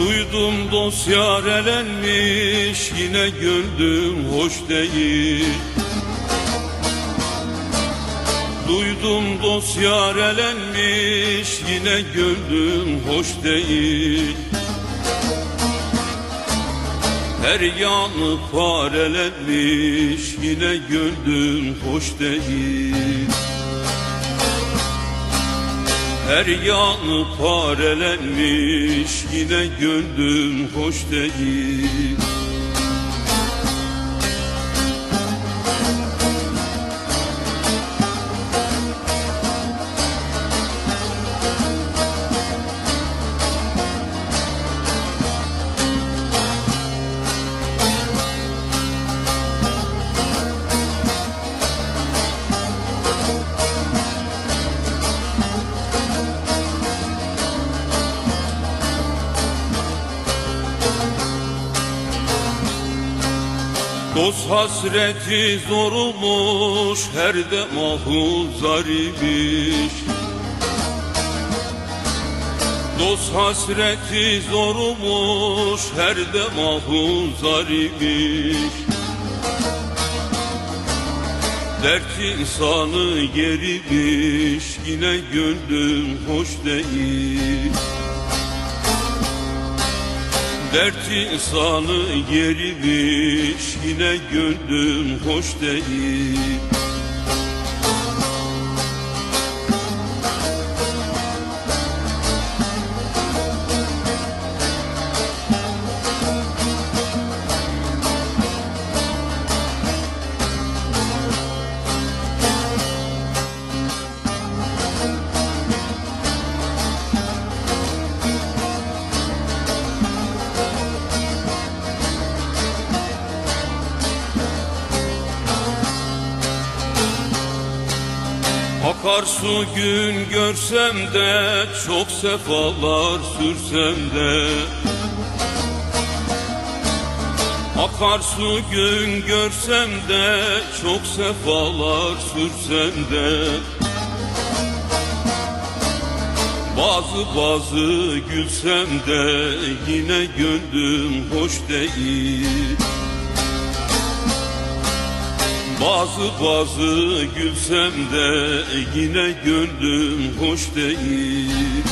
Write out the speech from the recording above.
Duydum dosya elenmiş yine gönlüm hoş değil. Duydum dosya elenmiş yine gönlüm hoş değil. Her yanı parelenmiş yine gönlüm hoş değil her yanı parelenmiş yine gönlüm hoş değil Dost hasreti zor olmuş her de mahul zaribmiş Dost hasreti zor olmuş her de mahul zaribmiş Dert insanı gerimiş yine gönlüm hoş değil Dert insanı yerimiş yine gönlüm hoş değil Akarsu gün görsem de çok sefalar sürsem de. Akarsu gün görsem de çok sefalar sürsem de. Bazı bazı gülsem de yine gönlüm hoş değil bazı bazı gülsem de yine gönlüm hoş değil